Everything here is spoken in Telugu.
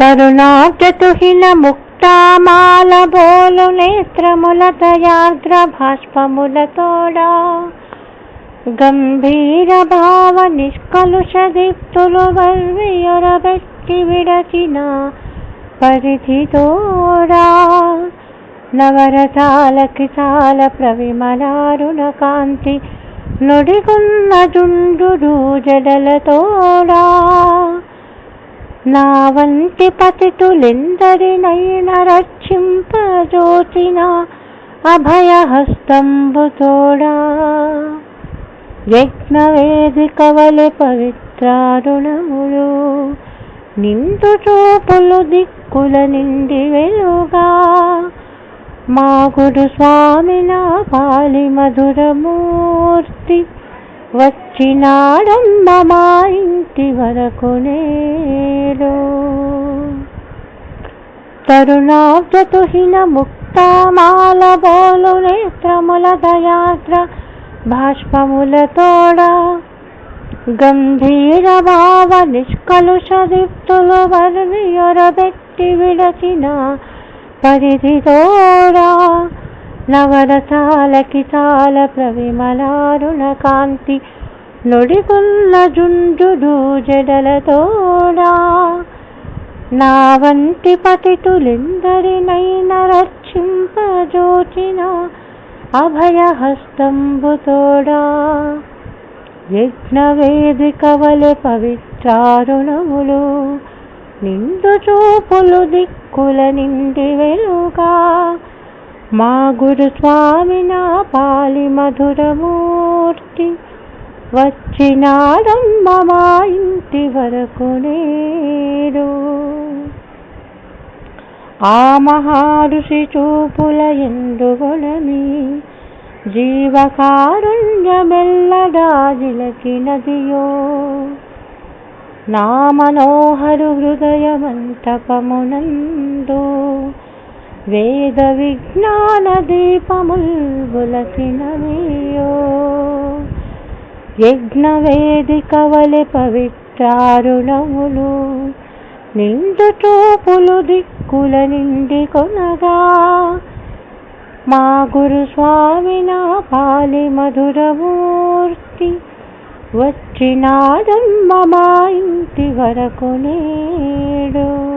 తరుణాచతుహిన ముక్తామాల బోలు నేత్రముల దయార్ద్ర భాష్పములతోడా గంభీర భావ నిష్కలుష దీప్తులు వర్వియొరబెట్టి విడచిన పరిధి తోడా. నవరసాలకి చాల ప్రవిమలారుణ కాంతి నుడిగున్న జుండు జడలతోడా నా వంటి పతితులెందరినైన రక్షింపజోచిన అభయహస్తంబుతోడా. యజ్ఞవేదికవలె పవిత్రారుణములు నిండు చూపులు దిక్కుల నిండి వెలుగా. మా గురు స్వామి నా పాలి మధురమూర్తి వచ్చినాడమ్మ మాయ ఇంటి వరకు నేడు తరుణాబ్జతుహిన ముక్తమాల బోలు నేత్రముల దయాద్ర బాష్పములతోడ గంభీర భావ నిష్కలుష దిప్తులు వర్ణియొరబెట్టి విడచిన పరిధి తోడా. నవరసాలకి చాల ప్రవిమలారుణ కాంతి నుడిగున్న జుంజుడు జడలతోడా? నా వంటి పతితులెందరినైన రక్షింపజోచిన అభయహస్తంబుతోడా? యజ్ఞవేదిక వలె పవిత్రారుణములు నిండు చూపులు దిక్కుల నిండి వెలుగా. మా గురుస్వామి నా పాలి మధురమూర్తి వచ్చినాడమ్మ మా ఇంటి వరకు నేడు. ఆ మహారుషి చూపుల ఎందుగొడని జీవకారుణ్యమెల్లడాజిలకినదియో నా మనోహరు హృదయమంటపమునందు వేద విజ్ఞాన దీపముల్ బులసినవియో యజ్ఞ వేదికవలె పవిత్రారుణములు నిండు చూపులు దిక్కుల నిండి కొనగా మా గురుస్వామి నా పాలి మధురమూర్తి వచ్చినాదమ్మ మా ఇంటి వరకు నేడు.